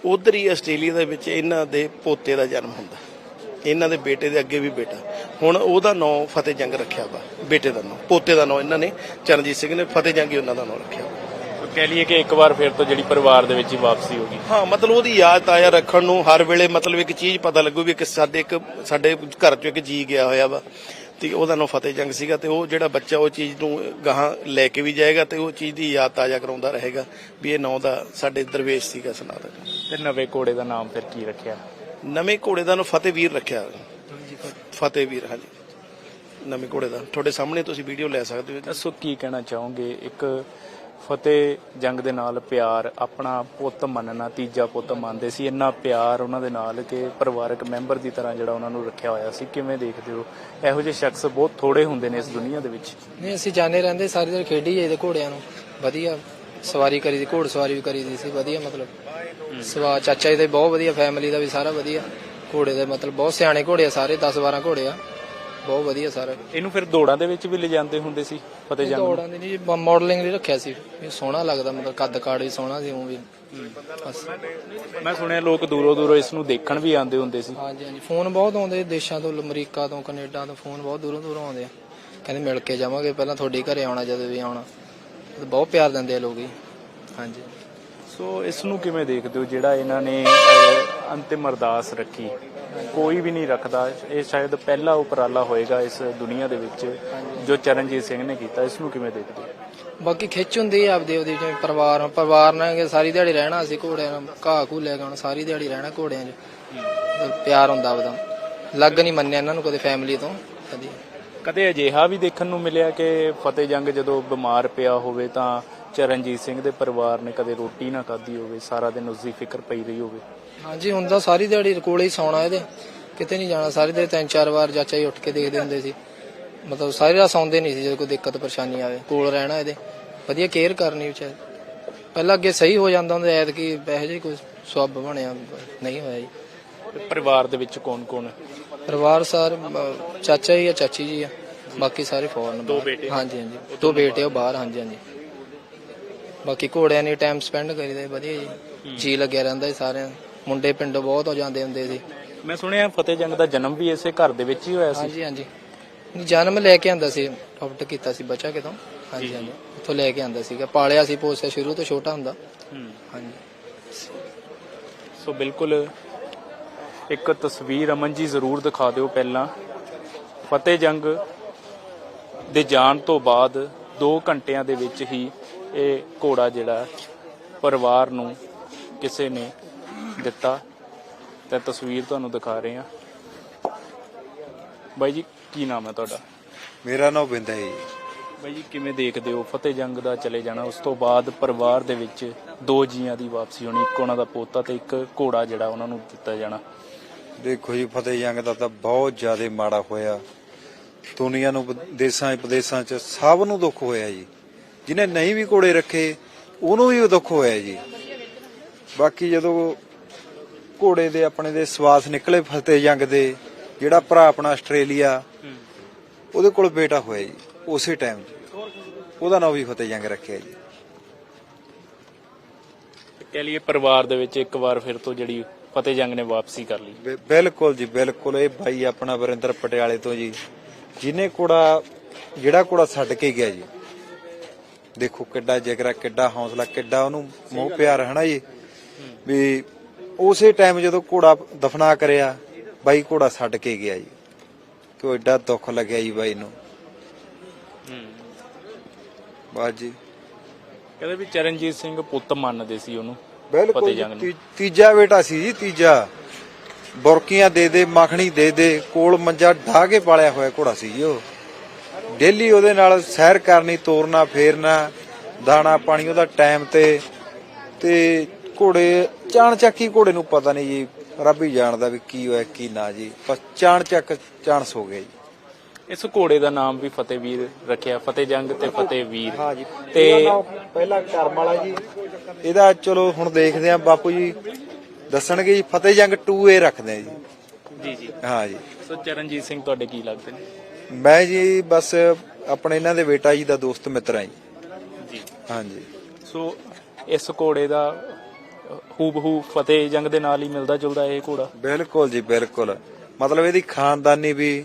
ਉਧਰ ਹੀ ਆਸਟ੍ਰੇਲੀਆ ਦੇ ਵਿੱਚ ਇਹਨਾਂ ਦੇ ਪੋਤੇ ਦਾ ਜਨਮ ਹੁੰਦਾ। ਇਹਨਾਂ ਦੇ ਬੇਟੇ ਦੇ ਅੱਗੇ ਵੀ ਬੇਟਾ। ਹੁਣ ਉਹਦਾ ਨਾਂ ਫਤਿਹ ਜੰਗ ਰੱਖਿਆ ਵਾ ਬੇਟੇ ਦਾ ਨਾਂ। ਪੋਤੇ ਦਾ ਨਾਂ ਇਹਨਾਂ ਨੇ ਚਰਨਜੀਤ ਸਿੰਘ ਨੇ ਫਤਿਹ ਜੰਗ ਹੀ ਉਹਨਾਂ ਦਾ ਨਾਂ ਰੱਖਿਆ। ਕਹਿ ਲਈਏ ਕਿ ਇੱਕ ਵਾਰ ਫਿਰ ਤੋਂ ਜਿਹੜੀ ਪਰਿਵਾਰ ਦੇ ਵਿੱਚ ਹੀ ਵਾਪਸੀ ਹੋ ਗਈ। ਹਾਂ ਮਤਲਬ ਉਹਦੀ ਯਾਦ ਤਾਜ਼ਾ ਰੱਖਣ ਨੂੰ ਹਰ ਵੇਲੇ ਮਤਲਬ ਇੱਕ ਚੀਜ਼ ਪਤਾ ਲੱਗੂ ਵੀ ਕਿ ਸਾਡੇ ਇੱਕ ਸਾਡੇ ਘਰ ਚੋਂ ਇੱਕ ਜੀ ਗਿਆ ਹੋਇਆ ਵਾ। ਤੇ ਉਹਦਾ ਨਾਂ ਫਤਿਹ ਜੰਗ ਸੀਗਾ ਤੇ ਉਹ ਜਿਹੜਾ ਬੱਚਾ ਉਹ ਚੀਜ਼ ਨੂੰ ਗਾਹਾਂ ਲੈ ਕੇ ਵੀ ਜਾਏਗਾ ਤੇ ਉਹ ਚੀਜ਼ ਦੀ ਯਾਦ ਤਾਜ਼ਾ ਕਰਾਉਂਦਾ ਰਹੇਗਾ ਵੀ ਇਹ ਨਾਂ ਦਾ ਸਾਡੇ ਦਰਵੇਸ਼ ਸੀਗਾ ਸਨਾਤਨ। ਤੇ ਨਵੇਂ ਘੋੜੇ ਦਾ ਨਾਮ ਫਿਰ ਕੀ ਰੱਖਿਆ? ਨਵੇਂ ਘੋੜੇ ਦਾ ਨਾਂ ਫਤਿਹ ਵੀਰ ਰੱਖਿਆ ਫਤਿਹ ਵੀਰ ਹਾਂਜੀ। ਨਵੇਂ ਘੋੜੇ ਦਾ। ਤੁਹਾਡੇ ਸਾਹਮਣੇ ਤੁਸੀਂ ਵੀਡੀਓ ਲੈ ਸਕਦੇ ਹੋ ਦੱਸੋ ਕੀ ਕਹਿਣਾ ਚਾਹੋਗੇ? ਇੱਕ ਫਤਿਹ ਜੰਗ ਦੇ ਨਾਲ ਪਿਆਰ ਆਪਣਾ ਪੁੱਤ ਮੰਨਣਾ ਤੀਜਾ ਪੁੱਤ ਮੰਨਦੇ ਸੀ। ਇੰਨਾ ਪਿਆਰ ਉਹਨਾਂ ਦੇ ਨਾਲ ਕਿ ਪਰਿਵਾਰਕ ਮੈਂਬਰ ਦੀ ਤਰ੍ਹਾਂ ਜਿਹੜਾ ਉਹਨਾਂ ਨੂੰ ਰੱਖਿਆ ਹੋਇਆ ਸੀ। ਕਿਵੇਂ ਦੇਖਦੇ ਹੋ? ਇਹੋ ਜਿਹੇ ਸ਼ਖਸ ਬਹੁਤ ਥੋੜੇ ਹੁੰਦੇ ਨੇ ਇਸ ਦੁਨੀਆ ਦੇ ਵਿੱਚ। ਨਹੀਂ ਅਸੀਂ ਜਾਣੇ ਰਹਿੰਦੇ ਸਾਰੀ ਦਿਨ ਖੇਡੀ ਜਾਈਦੇ ਘੋੜਿਆਂ ਨੂੰ। ਵਧੀਆ। ਸਵਾਰੀ ਕਰੀ ਦੀ ਘੋੜ ਸਵਾਰੀ ਵੀ ਕਰੀ ਦੀ ਸੀ ਵਧੀਆ ਮਤਲਬ। ਸਵਾ ਚਾਚਾ ਜੀ ਦੇ ਬਹੁਤ ਵਧੀਆ ਫੈਮਿਲੀ ਦਾ ਵੀ ਸਾਰਾ ਵਧੀਆ। ਘੋੜੇ ਦੇ ਮਤਲਬ ਬਹੁਤ ਸਿਆਣੇ ਘੋੜੇ ਆ ਸਾਰੇ 10 12 ਘੋੜੇ ਆ। ਬਹੁਤ ਵਧੀਆ ਸਾਰਾ। ਇਹਨੂੰ ਫਿਰ ਦੌੜਾਂ ਦੇ ਵਿੱਚ ਵੀ ਲਿਜਾਂਦੇ ਹੁੰਦੇ ਸੀ ਫਤਿਹ ਨੂੰ? ਦੌੜਾਂ ਦੀ ਨਹੀਂ ਮਾਡਲਿੰਗ ਲਈ ਰੱਖਿਆ ਸੀ। ਵੀ ਸੋਹਣਾ ਲੱਗਦਾ ਮਤਲਬ ਕੱਦ ਕਾੜ ਵੀ ਸੋਹਣਾ ਸੀ ਉਹ ਵੀ ਮੈਂ ਸੁਣਿਆ ਲੋਕ ਦੂਰੋਂ ਦੂਰੋਂ ਇਸ ਨੂੰ ਦੇਖਣ ਵੀ ਆਉਂਦੇ ਹੁੰਦੇ ਸੀ। ਹਾਂਜੀ ਹਾਂਜੀ। ਫੋਨ ਬਹੁਤ ਆਉਂਦੇ ਦੇਸ਼ਾਂ ਤੋਂ ਅਮਰੀਕਾ ਤੋਂ ਕੈਨੇਡਾ ਤੋਂ ਫੋਨ ਬਹੁਤ ਦੂਰੋਂ ਦੂਰੋਂ ਆਉਂਦੇ ਆ। ਕਹਿੰਦੇ ਮਿਲ ਕੇ ਜਾਵਾਂਗੇ ਪਹਿਲਾਂ ਤੁਹਾਡੇ ਘਰੇ ਆਉਣਾ ਜਦੋਂ ਵੀ ਆਉਣਾ। ਬਹੁਤ ਪਿਆਰ ਦਿੰਦੇ ਆ ਲੋਕ ਜੀ। ਹਾਂਜੀ। ਸੋ ਇਸ ਨੂੰ ਕਿਵੇਂ ਦੇਖਦੇ ਹੋ ਜਿਹੜਾ ਇਹਨਾਂ ਨੇ ਅੰਤਿਮ ਅਰਦਾਸ ਰੱਖੀ? ਕੋਈ ਵੀ ਨਹੀਂ ਰੱਖਦਾ। ਇਹ ਸ਼ਾਇਦ ਪਹਿਲਾ ਉਪਰਾਲਾ ਹੋਏਗਾ ਇਸ ਦੁਨੀਆ ਦੇ ਵਿੱਚ ਜੋ ਚਰਨਜੀਤ ਸਿੰਘ ਨੇ ਕੀਤਾ। ਇਸ ਨੂੰ ਕਿਵੇਂ ਦੇਖਦੇ ਹੋ? ਬਾਕੀ ਖਿੱਚ ਹੁੰਦੀ ਆ ਆਪਦੇ ਉਹਦੀ ਜਿਵੇਂ ਪਰਿਵਾਰ ਪਰਿਵਾਰ ਨਾਲ ਸਾਰੀ ਦਿਹਾੜੀ ਰਹਿਣਾ ਅਸੀਂ ਘੋੜਿਆਂ ਨਾਲ। ਘਾਹ ਘੂ ਲੈ ਕੇ ਆਉਣਾ ਸਾਰੀ ਦਿਹਾੜੀ ਰਹਿਣਾ ਘੋੜਿਆਂ 'ਚ। ਪਿਆਰ ਹੁੰਦਾ ਆਪਦਾ। ਲੱਗ ਨਹੀਂ ਮੰਨਿਆ ਇਹਨਾਂ ਨੂੰ ਕਦੇ ਫੈਮਿਲੀ ਤੋਂ ਕਦੀ। ਕਦੇ ਅਜਿਹਾ ਵੀ ਦੇਖਣ ਨੂੰ ਮਿਲਿਆ ਕਿ ਫਤਿਹ ਜੰਗ ਜਦੋਂ ਬਿਮਾਰ ਪਿਆ ਹੋਵੇ ਤਾਂ ਚਰਨਜੀਤ ਸਿੰਘ ਦੇ ਪਰਿਵਾਰ ਨੇ ਕਦੇ ਰੋਟੀ ਨਾ ਖਾਧੀ ਹੋਵੇ ਸਾਰਾ ਦਿਨ ਉਸ ਦੀ ਫਿਕਰ ਪਈ ਰਹੀ ਹੋਵੇ? ਹਾਂਜੀ ਹੁੰਦਾ ਸਾਰੀ ਦਿਹਾੜੀ ਕੋਲੇ ਹੀ ਸੌਣਾ ਇਹਦੇ। ਕਿਤੇ ਨਹੀਂ ਜਾਣਾ ਸਾਰੀ ਦਿਹਾੜੀ ਤਿੰਨ ਚਾਰ ਵਾਰ ਚਾਚਾ ਜੀ ਉੱਠ ਕੇ ਦੇਖਦੇ ਹੁੰਦੇ ਸੀ। ਮਤਲਬ ਸਾਰੀ ਰਾਤ ਸੌਂਦੇ ਨਹੀਂ ਸੀ ਜਦੋਂ ਕੋਈ ਦਿੱਕਤ ਪਰੇਸ਼ਾਨੀ ਆਵੇ ਕੋਲ ਰਹਿਣਾ ਇਹਦੇ। ਵਧੀਆ ਕੇਅਰ ਕਰਨੀ ਵਿਚਾਰ ਪਹਿਲਾਂ ਅੱਗੇ ਸਹੀ ਹੋ ਜਾਂਦਾ ਹੁੰਦਾ ਐਤ ਕੀ ਇਹੋ ਜਿਹੀ ਕੋਈ ਸਵੱਬ ਬਣਿਆ ਨਹੀਂ ਹੋਇਆ ਜੀ। ਤੇ ਪਰਿਵਾਰ ਦੇ ਵਿੱਚ ਕੌਣ-ਕੌਣ ਪਰਿਵਾਰ ਸਾਰ ਚਾਚਾ ਜੀ ਆ ਚਾਚੀ ਜੀ ਆ। ਬਾਕੀ ਸਾਰੇ ਫੋਰਨ ਦੋ ਬੇਟੇ? ਹਾਂਜੀ ਹਾਂਜੀ। ਦੋ ਬੇਟੇ ਉਹ ਬਾਹਰ। ਹਾਂਜੀ ਹਾਂਜੀ। ਬਾਕੀ ਘੋੜਿਆਂ ਨੇ ਟਾਈਮ ਸਪੈਂਡ ਕਰੀਦਾ ਵਧੀਆ ਜੀ। ਜੀ ਲੱਗਿਆ ਰਹਿੰਦਾ ਜੀ ਸਾਰਿਆਂ। ਮੁੰਡੇ ਪਿੰਡੋਂ ਬਹੁਤ ਹੋ ਜਾਂਦੇ ਹੁੰਦੇ ਸੀ। ਮੈਂ ਸੁਣਿਆ ਫਤਿਹ ਜੰਗ ਦਾ ਜਨਮ ਵੀ ਇਸੇ ਘਰ ਦੇ ਵਿੱਚ ਹੀ ਹੋਇਆ ਸੀ। ਹਾਂਜੀ ਹਾਂਜੀ। ਨਹੀਂ, ਜਨਮ ਲੈ ਕੇ ਆਂਦਾ ਸੀ। ਅਡਾਪਟ ਕੀਤਾ ਸੀ ਬੱਚਾ ਕਿਤੋਂ। ਹਾਂਜੀ ਹਾਂਜੀ। ਉੱਥੋਂ ਲੈ ਕੇ ਆਂਦਾ ਸੀਗਾ। ਪਾਲਿਆ ਸੀ ਪੋਸਿਆ ਸ਼ੁਰੂ ਤੋਂ ਛੋਟਾ ਹੁੰਦਾ। ਹੂੰ। ਹਾਂਜੀ। ਸੋ ਬਿਲਕੁਲ ਇੱਕ ਤਸਵੀਰ ਅਮਨ ਜੀ ਜ਼ਰੂਰ ਦਿਖਾ ਦਿਓ ਪਹਿਲਾਂ। ਫਤਿਹ ਜੰਗ ਦੇ ਜਾਣ ਤੋਂ ਬਾਅਦ 2 ਘੰਟਿਆਂ ਦੇ ਵਿੱਚ ਹੀ ਇਹ ਘੋੜਾ ਜਿਹੜਾ ਪਰਿਵਾਰ ਨੂੰ ਕਿਸੇ ਨੇ ਦਿੱਤਾ। ਤੇ ਤਸਵੀਰ ਤੁਹਾਨੂੰ ਦਿਖਾ ਰਹੇ। ਹਾਂ ਬਾਈ ਜੀ ਕੀ ਨਾਮ ਹੈ ਤੁਹਾਡਾ? ਮੇਰਾ ਨਾਮ ਬਿੰਦਾ ਹੈ ਜੀ। ਬਾਈ ਜੀ ਕਿਵੇਂ ਦੇਖਦੇ ਹੋ? ਫਤਿਹ ਜੰਗ ਦਾ ਚਲੇ ਜਾਣਾ ਉਸ ਤੋਂ ਬਾਅਦ ਪਰਿਵਾਰ ਦੇ ਵਿੱਚ ਦੋ ਜੀਆਂ ਦੀ ਵਾਪਸੀ ਹੋਣੀ ਇੱਕ ਉਹਨਾਂ ਦਾ ਪੋਤਾ ਤੇ ਇੱਕ ਘੋੜਾ ਜਿਹੜਾ ਉਹਨਾਂ ਨੂੰ ਦਿੱਤਾ ਜਾਣਾ। ਦੇਖੋ ਜੀ ਫਤਿਹ ਜੰਗ ਦਾ ਤਾਂ ਬਹੁਤ ਜ਼ਿਆਦਾ ਮਾੜਾ ਹੋਇਆ। ਦੁਨੀਆ ਨੂੰ ਦੇਸਾਂ ਵਿਦੇਸ਼ਾਂ 'ਚ ਸਭ ਨੂੰ ਦੁੱਖ ਹੋਇਆ ਜੀ। ਜਿਹਨੇ ਨਹੀਂ ਵੀ ਘੋੜੇ ਰੱਖੇ ਉਹਨੂੰ ਵੀ ਦੁੱਖ ਹੋਇਆ ਜੀ। ਬਾਕੀ ਜਦੋਂ ਘੋੜੇ ਦੇ ਆਪਣੇ ਦੇ ਸਵਾਸ ਨਿਕਲੇ ਫਤਿਹ ਜੰਗ ਦੇ ਜਿਹੜਾ ਭਰਾ ਆਪਣਾ ਆਸਟ੍ਰੇਲੀਆ ਉਹਦੇ ਕੋਲ ਬੇਟਾ ਹੋਇਆ ਜੀ ਉਸੇ ਟਾਈਮ ਉਹਦਾ ਨਾਮ ਵੀ ਫਤਿਹ ਜੰਗ ਰੱਖਿਆ ਜੀ। ਕਹਿ ਲਈਏ ਪਰਿਵਾਰ ਦੇ ਵਿੱਚ ਇੱਕ ਵਾਰ ਫਿਰ ਤੋਂ ਜਿਹੜੀ ਫਤਿਹ ਜੰਗ ਨੇ ਵਾਪਸੀ ਕਰ ਲਈ। ਬਿਲਕੁਲ ਜੀ ਬਿਲਕੁਲ। ਇਹ ਭਾਈ ਆਪਣਾ ਵਰਿੰਦਰ ਪਟਿਆਲੇ ਤੋਂ ਜੀ। ਜਿਹਨੇ ਕੋੜਾ ਜਿਹੜਾ ਕੋੜਾ ਛੱਡ ਕੇ ਗਿਆ ਜੀ ਦੇਖੋ ਕਿੱਡਾ ਜਿਗਰਾ ਕਿੱਡਾ ਹੌਸਲਾ ਕਿੱਡਾ ਉਹਨੂੰ ਮੋਹ ਪਿਆਰ ਹੈ। ਨਾ ਜੀ? ਵੀ ਉਸੇ ਟਾਈਮ ਜਦੋਂ ਘੋੜਾ ਦਫਨਾ ਕਰਿਆ ਬਾਈ ਘੋੜਾ ਛੱਡ ਕੇ ਗਿਆ ਜੀ। ਕਿ ਉਹ ਐਡਾ ਦੁੱਖ ਲੱਗਿਆ ਜੀ ਬਾਈ ਨੂੰ। ਬਾਜੀ ਜੀ। ਕਹਿੰਦੇ ਵੀ ਚਰਨਜੀਤ ਸਿੰਘ ਪੁੱਤ ਮੰਨਦੇ ਸੀ ਉਹਨੂੰ ਬਿਲਕੁਲ ਤੀਜਾ ਬੇਟਾ ਸੀ ਜੀ ਤੀਜਾ। ਬੁਰਕੀਆਂ ਦੇ ਦੇ ਮੱਖਣੀ ਦੇ ਦੇ ਕੋਲ ਮੰਜਾ ਢਾ ਕੇ ਪਾਲਿਆ ਹੋਇਆ ਘੋੜਾ ਸੀ ਜੀ ਉਹ। ਡੇਲੀ ਉਹਦੇ ਨਾਲ ਸੈਰ ਕਰਨੀ ਤੋਰਨਾ ਫੇਰਨਾ ਦਾਣਾ ਪਾਣੀ ਉਹਦਾ ਟਾਈਮ ਤੇ ਤੇ ਘੋੜੇ ਚਾਣ ਚੱਕੀ ਘੋੜੇ ਨੂੰ ਪਤਾ ਨਹੀਂ ਜੀ ਰੱਬ ਹੀ ਜਾਣਦਾ ਵੀ ਕੀ ਹੋਇਆ ਕੀ ਨਾ ਜੀ। ਬਸ ਚਾਣ ਚੱਕ ਚਾਂਸ ਹੋ ਗਿਆ ਜੀ। ਇਸ ਘੋੜੇ ਦਾ ਨਾਮ ਵੀ ਫਤਿਹਵੀਰ ਰੱਖਿਆ ਫਤਿਹ ਜੰਗ ਤੇ ਫਤਿਹ ਵੀਰ। ਹਾਂ ਜੀ ਤੇ ਪਹਿਲਾ ਕਰਮ ਵਾਲਾ ਜੀ। ਇਹਦਾ ਚਲੋ ਹੁਣ ਦੇਖਦੇ ਆ ਬਾਪੂ ਜੀ ਦੱਸਣਗੇ ਜੀ ਫਤਿਹ ਜੰਗ 2A ਰੱਖਦੇ ਆ ਜੀ। ਜੀ ਜੀ। ਹਾਂ ਜੀ। ਸੋ ਚਰਨਜੀਤ ਸਿੰਘ ਤੁਹਾਡੇ ਕੀ ਲੱਗਦੇ ਨੇ? ਮੈਂ ਜੀ ਬਸ ਆਪਣੇ ਇਹਨਾਂ ਦੇ ਬੇਟਾ ਜੀ ਦਾ ਦੋਸਤ ਮਿੱਤਰ ਹਾਂ ਜੀ। ਜੀ। ਹਾਂਜੀ ਸੋ ਇਸ ਘੋੜੇ ਦਾ ਹੂਬਹੂ ਫਤਿਹ ਜੰਗ ਦੇ ਨਾਲ ਹੀ ਮਿਲਦਾ ਜੁਲਦਾ ਇਹ ਘੋੜਾ? ਬਿਲਕੁਲ ਜੀ ਬਿਲਕੁਲ। ਮਤਲਬ ਇਹਦੀ ਖਾਨਦਾਨੀ ਵੀ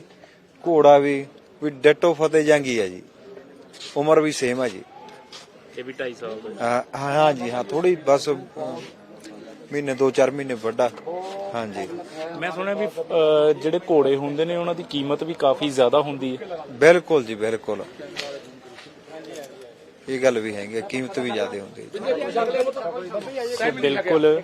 ਘੋੜਾ ਵੀ ਵੀ ਡੱਟੋ ਫਤਿਹ ਜੰਗੀ ਹੈ ਜੀ। ਉਮਰ ਵੀ ਸੇਮ ਹੈ ਜੀ। ਇਹ ਵੀ 2.5 ਸਾਲ ਦਾ। ਹਾਂ ਹਾਂ ਜੀ ਹਾਂ ਥੋੜੀ ਬਸ ਮਹੀਨੇ 2-4 ਮਹੀਨੇ ਵੱਡਾ। ਹਾਂਜੀ। ਮੈਂ ਸੁਣਿਆ ਵੀ ਅਹ, ਜਿਹੜੇ ਘੋੜੇ ਹੁੰਦੇ ਨੇ ਉਹਨਾਂ ਦੀ ਕੀਮਤ ਵੀ ਕਾਫੀ ਜ਼ਿਆਦਾ ਹੁੰਦੀ ਹੈ। ਬਿਲਕੁਲ ਜੀ ਬਿਲਕੁਲ। ਇਹ ਗੱਲ ਵੀ ਹੈਗੀ ਹੈ, ਕੀਮਤ ਵੀ ਜ਼ਿਆਦਾ ਹੁੰਦੀ ਹੈ। ਸੋ ਬਿਲਕੁਲ।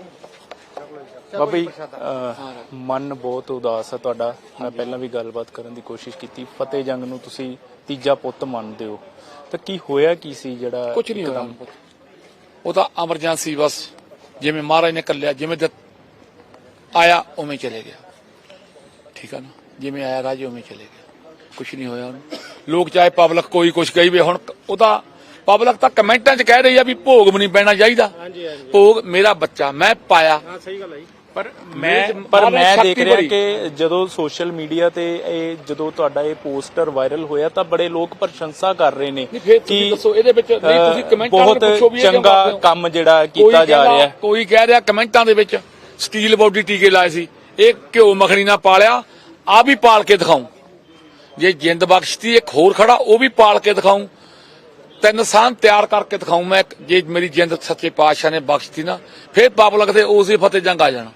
ਬਾਬਾ ਮਨ ਬਹੁਤ ਉਦਾਸ ਹੈ ਤੁਹਾਡਾ। ਮੈਂ ਪਹਿਲਾਂ ਵੀ ਗੱਲਬਾਤ ਕਰਨ ਦੀ ਕੋਸ਼ਿਸ਼ ਕੀਤੀ। ਫਤਿਹ ਜੰਗ ਨੂੰ ਤੁਸੀਂ ਤੀਜਾ ਪੁੱਤ ਮੰਨਦੇ ਹੋ। ਤਾਂ ਕੀ ਹੋਇਆ ਕੀ ਸੀ ਜਿਹੜਾ ਕੁਝ ਨਹੀਂ ਹੋਇਆ ਇੱਕਦਮ? ਉਹ ਤਾਂ ਐਮਰਜੈਂਸੀ ਬਸ। ਜਿਵੇਂ ਮਹਾਰਾਜ ਨੇ ਕੱਲਿਆ ਜਿਵੇਂ ਜਦ ਆਇਆ ਉਵੇਂ ਚਲੇ ਗਿਆ। ਠੀਕ ਆ ਨਾ? ਜਿਵੇਂ ਆਇਆ ਰਾਜੇ ਉਵੇਂ ਚਲੇ ਗਿਆ। ਕੁਝ ਨਹੀਂ ਹੋਇਆ ਉਹਨੂੰ। ਲੋਕ ਚਾਹੇ ਪਬਲਿਕ ਕੋਈ ਕੁਝ ਕਹੀ ਵੀ ਹੁਣ ਉਹਦਾ ਪਬਲਿਕ ਤਾਂ ਕਮੈਂਟਾਂ 'ਚ ਕਹਿ ਰਹੀ ਆ ਵੀ ਭੋਗ ਵੀ ਨਹੀਂ ਪੈਣਾ ਚਾਹੀਦਾ। ਭੋਗ ਮੇਰਾ ਬੱਚਾ ਮੈਂ ਪਾਇਆ। ਪਰ ਮੈਂ ਪਰ ਮੈਂ ਦੇਖ ਰਿਹਾ। ਕਿ ਜਦੋਂ ਸੋਸ਼ਲ ਮੀਡੀਆ ਤੇ ਇਹ ਜਦੋਂ ਤੁਹਾਡਾ ਇਹ ਪੋਸਟਰ ਵਾਇਰਲ ਹੋਇਆ ਤਾਂ ਬੜੇ ਲੋਕ ਪ੍ਰਸ਼ੰਸਾ ਕਰ ਰਹੇ ਨੇ ਤੁਸੀਂ ਦੱਸੋ ਇਹਦੇ ਵਿੱਚ ਨਹੀਂ ਤੁਸੀਂ ਕਮੈਂਟਾਂ ਵਿੱਚ ਪੁੱਛੋ ਵੀ ਚੰਗਾ? ਕੰਮ ਜਿਹੜਾ ਕੀਤਾ ਜਾ ਰਿਹਾ ਕੋਈ ਕਹਿ ਰਿਹਾ ਕਮੈਂਟਾਂ ਦੇ ਵਿੱਚ ਸਟੀਲ ਬਾਡੀ ਟੀਕੇ ਲਾਏ ਸੀ ਇਹ ਘਿਓ ਮੱਖਣੀ ਨਾਲ ਪਾਲਿਆ ਆ ਵੀ ਪਾਲ ਕੇ ਦਿਖਾਉਂ ਜੇ ਜਿੰਦ ਬਖਸ਼ਤੀ ਇੱਕ ਹੋਰ ਖੜਾ ਉਹ ਵੀ ਪਾਲ ਕੇ ਦਿਖਾਉਂ ਤਿੰਨ ਸਾਨ ਤਿਆਰ ਕਰਕੇ ਦਿਖਾਉਂ ਮੈਂ ਜੇ ਮੇਰੀ ਜਿੰਦ ਸੱਚੇ ਪਾਤਸ਼ਾਹ ਨੇ ਬਖਸ਼ਤੀ ਨਾ ਫਿਰ ਪਬਲਿਕ ਦੇ ਉਸੇ ਫਤਿਹ ਜੰਗ ਆ ਜਾਣਾ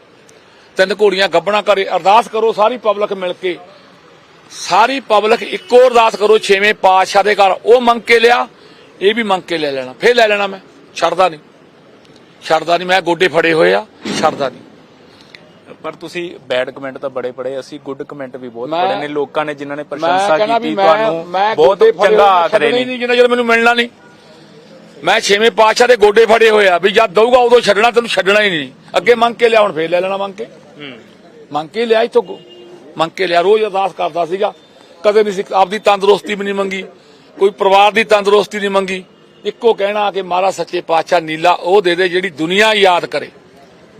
ਤਿੰਨ ਘੋੜੀਆਂ ਗੱਬਣਾ ਕਰੇ ਅਰਦਾਸ ਕਰੋ ਸਾਰੀ ਪਬਲਿਕ ਮਿਲ ਕੇ। ਸਾਰੀ ਪਬਲਿਕ ਇੱਕੋ ਅਰਦਾਸ ਕਰੋ ਛੇਵੇਂ ਪਾਤਸ਼ਾਹ ਦੇ ਘਰ। ਉਹ ਮੰਗ ਕੇ ਲਿਆ ਇਹ ਵੀ ਮੰਗ ਕੇ ਲੈ ਲੈਣਾ। ਫਿਰ ਲੈ ਲੈਣਾ ਮੈਂ ਛੱਡਦਾ ਨਹੀਂ। ਛੱਡਦਾ ਨਹੀਂ ਮੈਂ ਗੋਡੇ ਫੜੇ ਹੋਏ ਆ ਛੱਡਦਾ ਨਹੀਂ। ਪਰ ਤੁਸੀਂ ਬੈਡ ਕਮੈਂਟ ਤਾਂ ਬੜੇ ਪੜੇ ਅਸੀਂ ਗੁੱਡ ਕਮੈਂਟ ਵੀ ਬਹੁਤ ਪੜੇ ਨੇ। ਲੋਕਾਂ ਨੇ ਜਿਨ੍ਹਾਂ ਨੇ ਪ੍ਰਸ਼ੰਸਾ ਕੀਤੀ ਤੁਹਾਨੂੰ ਬਹੁਤ ਚੰਗਾ ਹੋਏ, ਆਖ ਰਹੇ ਛੱਡਣਾ ਹੀ ਨੇ। ਨਹੀਂ ਜਿੰਨਾ ਚਿਰ ਮੈਨੂੰ ਮਿਲਣਾ ਨਹੀਂ। ਮੈਂ ਛੇਵੇਂ ਪਾਤਸ਼ਾਹ ਦੇ ਗੋਡੇ ਫੜੇ ਹੋਏ ਆ ਵੀ ਜਦ ਦਊਗਾ ਉਦੋਂ ਛੱਡਣਾ ਤੈਨੂੰ ਛੱਡਣਾ ਹੀ ਨਹੀਂ। ਅੱਗੇ ਮੰਗ ਕੇ ਲਿਆ ਹੁਣ ਫੇਰ ਲੈ ਲੈਣਾ ਮੰਗ ਕੇ। ਮੰਗ ਕੇ ਲਿਆ ਇਥੋਂ ਮੰਗ ਕੇ ਲਿਆ ਰੋਜ਼ ਅਰਦਾਸ ਕਰਦਾ ਸੀਗਾ। ਕਦੇ ਨਹੀਂ ਸੀ ਆਪਦੀ ਤੰਦਰੁਸਤੀ ਵੀ ਨਹੀਂ ਮੰਗੀ। ਕੋਈ ਪਰਿਵਾਰ ਦੀ ਤੰਦਰੁਸਤੀ ਨਹੀਂ ਮੰਗੀ। ਇੱਕੋ ਕਹਿਣਾ ਕਿ ਮਹਾਰਾਜ ਸੱਚੇ ਪਾਤਸ਼ਾਹ ਨੀਲਾ ਉਹ ਦੇ ਦੇ ਜਿਹੜੀ ਦੁਨੀਆ ਯਾਦ ਕਰੇ।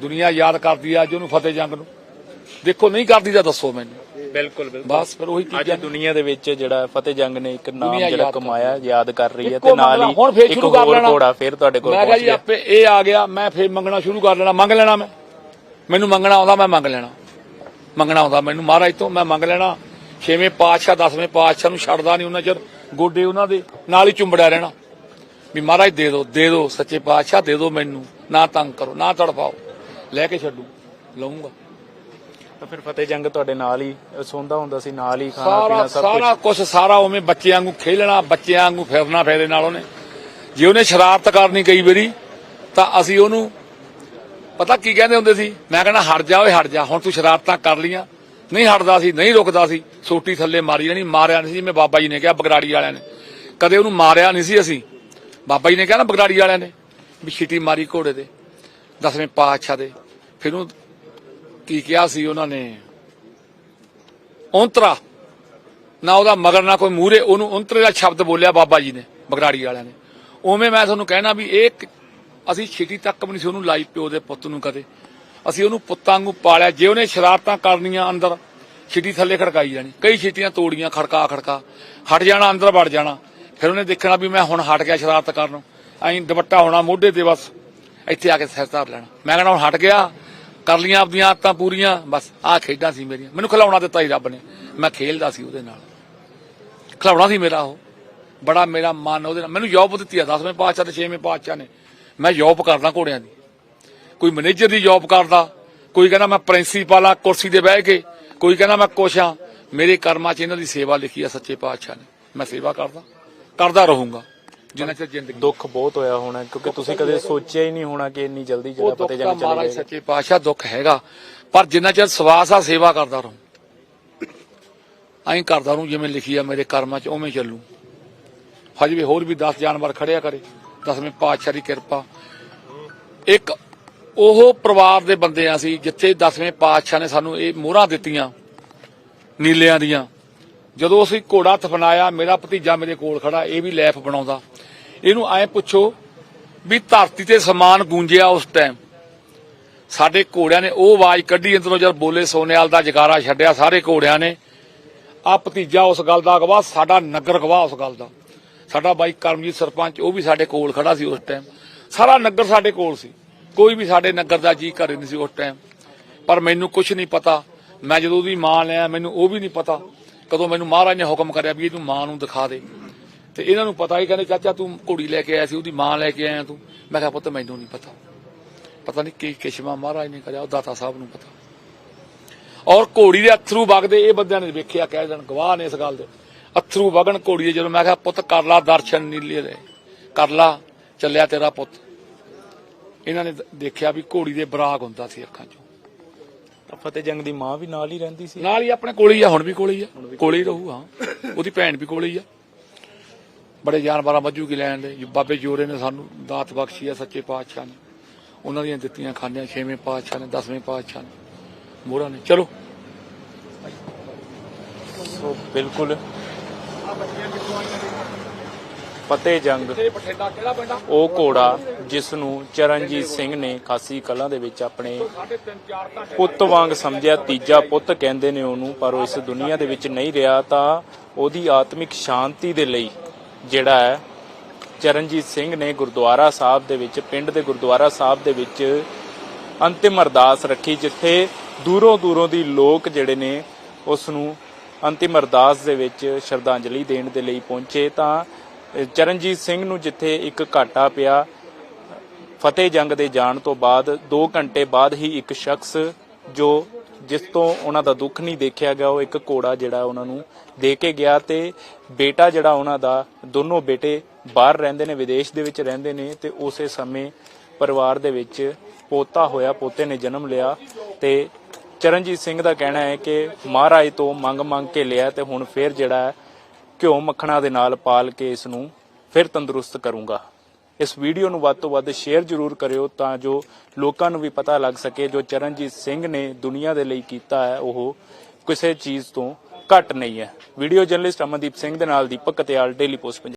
ਦੁਨੀਆ ਯਾਦ ਕਰਦੀ ਆ ਅੱਜ ਉਹਨੂੰ ਫਤਿਹ ਜੰਗ ਨੂੰ। ਦੇਖੋ ਨਹੀਂ ਕਰਦੀ ਤਾਂ ਦੱਸੋ ਮੈਨੂੰ। ਬਿਲਕੁਲ ਬਿਲਕੁਲ। ਬਸ ਫਿਰ ਉਹੀ ਅੱਜ ਚੀਜ਼ਾਂ ਦੁਨੀਆ ਦੇ ਵਿੱਚ ਜਿਹੜਾ ਫਤਿਹ ਜੰਗ ਨੇ ਇੱਕ ਨਾਮ ਜਿਹੜਾ ਕਮਾਇਆ ਯਾਦ ਕਰ ਰਹੀ ਹੈ ਤੇ ਨਾਲ ਹੀ ਇੱਕ ਹੋਰ ਘੋੜਾ ਫੇਰ ਤੁਹਾਡੇ ਕੋਲ ਮੈਂ ਕਿਹਾ ਜੀ ਆਪੇ ਇਹ ਆ ਗਿਆ ਮੈਂ ਫੇਰ ਮੰਗਣਾ ਸ਼ੁਰੂ ਕਰ ਲੈਣਾ ਮੰਗ ਲੈਣਾ ਮੈਂ। ਮੈਨੂੰ ਮੰਗਣਾ ਆਉਂਦਾ ਮੈਂ ਮੰਗ ਲੈਣਾ। ਮੰਗਣਾ ਆਉਂਦਾ ਮੈਨੂੰ ਮਹਾਰਾਜ ਤੋਂ ਮੈਂ ਮੰਗ ਲੈਣਾ। ਛੇਵੇਂ ਪਾਤਸ਼ਾਹ ਦਸਵੇਂ ਪਾਤਸ਼ਾਹ ਨੂੰ ਛੱਡਦਾ ਨਹੀਂ ਉਹਨਾਂ ਚਿਰ ਗੋਡੇ ਉਹਨਾਂ ਦੇ ਨਾਲ ਹੀ ਚੁੰਬੜਿਆ ਰਹਿਣਾ। ਵੀ ਮਹਾਰਾਜ ਦੇ ਦਿਓ ਦੇ ਦਿਓ ਸੱਚੇ ਪਾਤਸ਼ਾਹ ਦੇ ਦਿਓ ਮੈਨੂੰ। ਨਾ ਤੰਗ ਕਰੋ ਨਾ ਤੜਫਾਓ। ਲੈ ਕੇ ਛੱਡੂ ਲਊਂਗਾ। ਤਾਂ ਫਿਰ ਫਤਿਹ ਜੰਗ ਤੁਹਾਡੇ ਨਾਲ ਹੀ ਸੌਂਦਾ ਹੁੰਦਾ ਸੀ ਨਾਲ ਹੀ ਖਾਣਾ ਸਾਰਾ ਪੀਣਾ ਸਭ ਸਾਰਾ ਕੁਝ ਕੁਝ ਸਾਰਾ ਉਵੇਂ ਬੱਚਿਆਂ ਵਾਂਗੂ ਖੇਲਣਾ ਬੱਚਿਆਂ ਵਾਂਗੂ ਫਿਰਨਾ ਫੇਰੇ ਨਾਲ ਉਹਨੇ। ਜੇ ਉਹਨੇ ਸ਼ਰਾਰਤ ਕਰਨੀ ਕਈ ਵਾਰੀ ਤਾਂ ਅਸੀਂ ਉਹਨੂੰ ਪਤਾ ਕੀ ਕਹਿੰਦੇ ਹੁੰਦੇ ਸੀ? ਮੈਂ ਕਹਿੰਦਾ, ਹਟ ਜਾ ਓਏ, ਹਟ ਜਾ। ਹੁਣ ਤੂੰ ਸ਼ਰਾਰਤਾਂ ਕਰ ਲੀਆਂ ਨਹੀਂ ਹਟਦਾ ਸੀ, ਨਹੀਂ ਰੁਕਦਾ ਸੀ। ਸੋਟੀ ਥੱਲੇ ਮਾਰੀ ਜਾਣੀ, ਮਾਰਿਆ ਨਹੀਂ ਸੀ। ਮੈਂ ਬਾਬਾ ਜੀ ਨੇ ਕਿਹਾ ਬਗਰਾੜੀ ਵਾਲਿਆਂ ਨੇ। ਕਦੇ ਉਹਨੂੰ ਮਾਰਿਆ ਨਹੀਂ ਸੀ ਅਸੀਂ। ਬਾਬਾ ਜੀ ਨੇ ਕਿਹਾ ਨਾ ਬਗਰਾੜੀ ਵਾਲਿਆਂ ਨੇ, ਵੀ ਛਿੱਟੀ ਮਾਰੀ ਘੋੜੇ ਦੇ ਦਸਵੇਂ ਪਾਤਸ਼ਾਹ ਦੇ। ਫਿਰ ਉਹਨੂੰ ਕੀ ਕਿਹਾ ਸੀ ਉਹਨਾਂ ਨੇ? ਔਂਤਰਾ ਨਾ ਉਹਦਾ ਮਗਰ, ਨਾ ਕੋਈ ਮੂਰੇ ਉਹਨੂੰ ਔਂਤਰੇ ਦਾ ਸ਼ਬਦ ਬੋਲਿਆ ਬਾਬਾ ਜੀ ਨੇ ਬਗਰਾੜੀ ਵਾਲਿਆਂ ਨੇ। ਉਵੇਂ ਮੈਂ ਤੁਹਾਨੂੰ ਕਹਿਣਾ ਵੀ ਇਹ ਅਸੀਂ ਛਿੱਟੀ ਤੱਕ ਵੀ ਨਹੀਂ ਸੀ ਉਹਨੂੰ ਲਾਈ ਪਿਓ ਦੇ ਪੁੱਤ ਨੂੰ ਕਦੇ। ਅਸੀਂ ਉਹਨੂੰ ਪੁੱਤਾਂ ਵਾਂਗੂ ਪਾਲਿਆ, ਜੇ ਉਹਨੇ ਸ਼ਰਾਰਤਾਂ ਕਰਨੀਆਂ ਅੰਦਰ ਛਿੱਟੀ ਥੱਲੇ ਖੜਕਾਈ ਜਾਣੀ। ਕਈ ਛਿੱਟੀਆਂ ਤੋੜੀਆਂ, ਖੜਕਾ ਖੜਕਾ। ਹਟ ਜਾਣਾ, ਅੰਦਰ ਵੜ ਜਾਣਾ। ਫਿਰ ਉਹਨੇ ਦੇਖਣਾ ਵੀ ਮੈਂ ਹੁਣ ਹਟ ਗਿਆ ਸ਼ਰਾਰਤ ਕਰਨ ਐਂ ਦੁਪੱਟਾ ਹੋਣਾ ਮੋਢੇ ਤੇ ਬਸ, ਇੱਥੇ ਆ ਕੇ ਸਿਰ ਧਰ ਲੈਣਾ। ਮੈਂ ਕਹਿੰਦਾ ਹੁਣ ਹਟ ਗਿਆ, ਕਰ ਲੀਆਂ ਆਪਣੀਆਂ ਆਦਤਾਂ ਪੂਰੀਆਂ, ਬਸ ਆਹ ਖੇਡਾਂ ਸੀ ਮੇਰੀਆਂ। ਮੈਨੂੰ ਖਿਲਾਉਣਾ ਦਿੱਤਾ ਸੀ ਰੱਬ ਨੇ। ਮੈਂ ਖੇਲਦਾ ਸੀ ਉਹਦੇ ਨਾਲ। ਖਿਲਾਉਣਾ ਸੀ ਮੇਰਾ ਉਹ। ਬੜਾ ਮੇਰਾ ਮਨ ਉਹਦੇ ਨਾਲ। ਮੈਨੂੰ ਜੌਬ ਦਿੱਤੀ ਆ 10ਵੇਂ ਪਾਤਸ਼ਾਹ ਤੇ 6ਵੇਂ ਪਾਤਸ਼ਾਹ ਨੇ। ਮੈਂ ਜੌਬ ਕਰਦਾ ਘੋੜਿਆਂ ਦੀ। ਕੋਈ ਮੈਨੇਜਰ ਦੀ ਜੌਬ ਕਰਦਾ ਕੋਈ ਕਹਿੰਦਾ ਮੈਂ ਪ੍ਰਿੰਸੀਪਲ ਆ ਕੁਰਸੀ ਤੇ ਬਹਿ ਕੇ ਕੋਈ ਕਹਿੰਦਾ ਮੈਂ ਕੁਛ ਆ ਮੇਰੇ ਕਰਮਾਂ 'ਚ ਇਹਨਾਂ ਦੀ ਸੇਵਾ ਲਿਖੀ ਆ ਸੱਚੇ ਪਾਤਸ਼ਾਹ ਨੇ। ਮੈਂ ਸੇਵਾ ਕਰਦਾ ਕਰਦਾ ਰਹੂੰਗਾ ਜਿੰਨਾ ਚਿਰ ਜ਼ਿੰਦਗੀ ਦੁੱਖ ਬਹੁਤ ਹੋਇਆ ਹੋਣਾ ਕਿਉਂਕਿ ਤੁਸੀਂ ਕਦੇ ਸੋਚਿਆ ਹੀ ਨਹੀਂ ਹੋਣਾ ਕਿ ਇੰਨੀ ਜਲਦੀ ਜਿਹੜਾ ਦੁੱਖ ਫਤਿਹ ਦਾ ਜੰਗ ਚਲੇ ਮਹਾਰਾਜ ਸੱਚੇ ਪਾਤਸ਼ਾਹ ਦੁੱਖ ਹੈਗਾ ਪਰ ਜਿੰਨਾ ਚਿਰ ਸਵਾਸ ਆ ਸੇਵਾ ਕਰਦਾ ਰਹੂੰ। ਐਂ ਕਰਦਾ ਰਹੂੰ ਜਿਵੇਂ ਲਿਖੀ ਆ ਮੇਰੇ ਕਰਮਾਂ 'ਚ ਉਵੇਂ ਚੱਲੂ। ਹਜੇ ਵੀ ਹੋਰ ਵੀ 10 ਜਾਨਵਰ ਖੜਿਆ ਕਰੇ। ਦਸਵੇਂ ਪਾਤਸ਼ਾਹ ਦੀ ਕਿਰਪਾ। ਇੱਕ ਉਹ ਪਰਿਵਾਰ ਦੇ ਬੰਦੇ ਆ ਸੀ ਜਿੱਥੇ ਦਸਵੇਂ ਪਾਤਸ਼ਾਹ ਨੇ ਸਾਨੂੰ ਇਹ ਮੋਹਰਾਂ ਦਿੱਤੀਆਂ, ਨੀਲਿਆਂ ਦੀਆਂ। ਜਦੋਂ ਅਸੀਂ ਘੋੜਾ ਥਪਨਾਇਆ ਮੇਰਾ ਭਤੀਜਾ ਮੇਰੇ ਕੋਲ ਖੜਾ, ਇਹ ਵੀ ਲੈਫ ਬਣਾਉਂਦਾ। ਇਹਨੂੰ ਐਂ ਪੁੱਛੋ ਵੀ ਧਰਤੀ ਤੇ ਸਮਾਨ ਗੂੰਜਿਆ ਉਸ ਟਾਈਮ ਸਾਡੇ ਘੋੜਿਆਂ ਨੇ ਉਹ ਆਵਾਜ਼ ਕੱਢੀ, ਅੰਦਰੋਂ ਜਦ ਬੋਲੇ ਸੋਨੇਵਾਲ ਦਾ ਜਗਾਰਾ ਛੱਡਿਆ, ਸਾਰੇ ਘੋੜਿਆਂ ਨੇ। ਆ ਭਤੀਜਾ ਉਸ ਗੱਲ ਦਾ ਗਵਾਹ ਸਾਡਾ ਨਗਰ ਗਵਾਹ ਉਸ ਗੱਲ ਦਾ। ਸਾਡਾ ਬਾਈ ਕਰਮਜੀਤ ਸਰਪੰਚ, ਉਹ ਵੀ ਸਾਡੇ ਕੋਲ ਖੜਾ ਸੀ ਉਸ ਟਾਈਮ ਸਾਰਾ ਨਗਰ ਸਾਡੇ ਕੋਲ ਸੀ। ਕੋਈ ਵੀ ਸਾਡੇ ਨਗਰ ਦਾ ਜੀ ਘਰੇ ਨਹੀਂ ਸੀ ਉਸ ਟਾਈਮ ਪਰ ਮੈਨੂੰ ਕੁਝ ਨਹੀਂ ਪਤਾ। ਮੈਂ ਜਦੋਂ ਉਹਦੀ ਮਾਂ ਲਿਆ, ਮੈਨੂੰ ਉਹ ਵੀ ਨਹੀਂ ਪਤਾ। ਕਦੋਂ ਮੈਨੂੰ ਮਹਾਰਾਜ ਨੇ ਹੁਕਮ ਕਰਿਆ ਵੀ ਇਹ ਮਾਂ ਨੂੰ ਦਿਖਾ ਦੇ। ਤੇ ਇਹਨਾਂ ਨੂੰ ਪਤਾ ਹੀ ਕਹਿੰਦੇ, ਚਾਚਾ ਤੂੰ ਘੋੜੀ ਲੈ ਕੇ ਆਇਆ ਸੀ, ਉਹਦੀ ਮਾਂ ਲੈ ਕੇ ਆਇਆ ਤੂੰ। ਮੈਂ ਕਿਹਾ, ਪੁੱਤ, ਮੈਨੂੰ ਨਹੀਂ ਪਤਾ। ਪਤਾ ਨਹੀਂ ਕੀ ਕਿਸ਼ਮਾ ਮਹਾਰਾਜ ਨੇ ਕਰਿਆ, ਉਹ ਦਾਤਾ ਸਾਹਿਬ ਨੂੰ ਪਤਾ। ਔਰ ਘੋੜੀ ਦੇ ਅਥਰੂ ਵਗਦੇ, ਇਹ ਬੰਦਿਆਂ ਨੇ ਵੇਖਿਆ, ਕਹਿ ਦੇਣ, ਗਵਾਹ ਨੇ ਇਸ ਗੱਲ ਦੇ। ਅਥਰੂ ਵਗਣ ਘੋੜੀ ਦੇ ਜਦੋਂ ਮੈਂ ਕਿਹਾ ਪੁੱਤ ਕਰ ਲਾ ਦਰਸ਼ਨ ਨੀਲੇ ਦੇ। ਕਰ ਲਾ ਚੱਲਿਆ ਤੇਰਾ ਪੁੱਤ। ਇਹਨਾਂ ਨੇ ਦੇਖਿਆ ਵੀ ਘੋੜੀ ਦੇ ਬਰਾਗ ਹੁੰਦਾ ਸੀ ਅੱਖਾਂ 'ਚੋਂ। ਫਤਿਹ ਜੰਗ ਦੀ ਮਾਂ ਵੀ ਨਾਲ ਹੀ ਰਹਿੰਦੀ ਸੀ। ਨਾਲ ਹੀ ਆਪਣੇ ਕੋਲ ਹੀ ਆ ਹੁਣ ਵੀ ਕੋਲ ਹੀ ਆ। ਕੋਲ ਹੀ ਰਹੂ ਹਾਂ। ਉਹਦੀ ਭੈਣ ਵੀ ਕੋਲ ਹੀ ਆ। ਬੜੇ ਜਾਨਵਰਾਂ ਵੱਜੂ ਕੀ ਲੈਣ ਦੇ। ਬਾਬੇ ਜੋਰੇ ਨੇ ਸਾਨੂੰ ਦਾਤ ਬਖਸ਼ੀ ਆ ਸੱਚੇ ਪਾਤਸ਼ਾਹ ਨੇ। ਉਹਨਾਂ ਦੀਆਂ ਦਿੱਤੀਆਂ ਖਾਂਦਿਆਂ ਛੇਵੇਂ ਪਾਤਸ਼ਾਹ ਨੇ ਦਸਵੇਂ ਪਾਤਸ਼ਾਹ ਨੇ। ਮੋਹਰਾਂ ਨੇ। ਚਲੋ। ਸੋ ਬਿਲਕੁਲ ਫਤਿਹ ਜੰਗ। ਬਠਿੰਡਾ ਕਿਹੜਾ ਪਿੰਡ ਆ ਉਹ ਘੋੜਾ ਜਿਸ ਨੂੰ ਚਰਨਜੀਤ ਸਿੰਘ ਨੇ ਖਾਸੀ ਕਲਾਂ ਦੇ ਵਿੱਚ ਆਪਣੇ ਪੁੱਤ ਵਾਂਗ ਸਮਝਿਆ, ਤੀਜਾ ਪੁੱਤ ਕਹਿੰਦੇ ਨੇ ਉਹਨੂੰ, ਪਰ ਉਹ ਇਸ ਦੁਨੀਆ ਦੇ ਵਿੱਚ ਨਹੀਂ ਰਿਹਾ, ਤਾਂ ਉਹਦੀ ਆਤਮਿਕ ਸ਼ਾਂਤੀ ਦੇ ਲਈ ਜਿਹੜਾ ਹੈ, ਚਰਨਜੀਤ ਸਿੰਘ ਨੇ ਗੁਰਦੁਆਰਾ ਸਾਹਿਬ ਦੇ ਵਿੱਚ, ਪਿੰਡ ਦੇ ਗੁਰਦੁਆਰਾ ਸਾਹਿਬ ਦੇ ਵਿੱਚ ਅੰਤਿਮ ਅਰਦਾਸ ਰੱਖੀ, ਜਿੱਥੇ ਦੂਰੋਂ ਦੂਰੋਂ ਦੀ ਲੋਕ ਜਿਹੜੇ ਨੇ ਉਸ ਨੂੰ ਅੰਤਿਮ ਅਰਦਾਸ ਦੇ ਵਿੱਚ ਸ਼ਰਧਾਂਜਲੀ ਦੇਣ ਦੇ ਲਈ ਪਹੁੰਚੇ ਤਾਂ ਚਰਨਜੀਤ ਸਿੰਘ ਨੂੰ ਜਿੱਥੇ ਇੱਕ ਘਾਟਾ ਪਿਆ, ਫਤਿਹ ਜੰਗ ਦੇ ਜਾਣ ਤੋਂ ਬਾਅਦ 2 ਘੰਟੇ ਬਾਅਦ ਹੀ ਇੱਕ ਸ਼ਖਸ ਜੋ ਜਿਸ ਤੋਂ ਉਹਨਾਂ ਦਾ ਦੁੱਖ ਨਹੀਂ ਦੇਖਿਆ ਗਿਆ, ਉਹ ਇੱਕ ਘੋੜਾ ਜਿਹੜਾ ਉਹਨਾਂ ਨੂੰ ਦੇ ਕੇ ਗਿਆ ਤੇ ਬੇਟਾ ਜਿਹੜਾ ਉਹਨਾਂ ਦਾ, ਦੋਨੋਂ ਬੇਟੇ ਬਾਹਰ ਰਹਿੰਦੇ ਨੇ, ਵਿਦੇਸ਼ ਦੇ ਵਿੱਚ ਰਹਿੰਦੇ ਨੇ ਤੇ ਉਸੇ ਸਮੇਂ ਪਰਿਵਾਰ ਦੇ ਵਿੱਚ ਪੋਤਾ ਹੋਇਆ, ਪੋਤੇ ਨੇ ਜਨਮ ਲਿਆ ਤੇ ਚਰਨਜੀਤ ਸਿੰਘ ਦਾ ਕਹਿਣਾ ਹੈ ਕਿ ਮਹਾਰਾਜ ਤੋਂ ਮੰਗ ਮੰਗ ਕੇ ਲਿਆ ਤੇ ਹੁਣ ਫਿਰ ਜਿਹੜਾ ਘਿਓ ਮੱਖਣਾ ਦੇ ਨਾਲ ਪਾਲ ਕੇ ਇਸ ਨੂੰ ਫਿਰ ਤੰਦਰੁਸਤ ਕਰੂੰਗਾ। ਇਸ ਵੀਡੀਓ ਨੂੰ ਵੱਧ ਤੋਂ ਵੱਧ ਸ਼ੇਅਰ ਜ਼ਰੂਰ ਕਰਿਓ ਤਾਂ ਜੋ ਲੋਕਾਂ ਨੂੰ ਵੀ ਪਤਾ ਲੱਗ ਸਕੇ ਜੋ ਚਰਨਜੀਤ ਸਿੰਘ ਨੇ ਦੁਨੀਆ ਦੇ ਲਈ ਕੀਤਾ ਹੈ, ਉਹ ਕਿਸੇ ਚੀਜ਼ ਤੋਂ ਘੱਟ ਨਹੀਂ ਹੈ। ਵੀਡੀਓ ਜਰਨਲਿਸਟ ਅਮਨਦੀਪ ਸਿੰਘ ਦੇ ਨਾਲ ਦੀਪਕ ਕਤਿਆਲ ਡੇਲੀ ਪੋਸਟ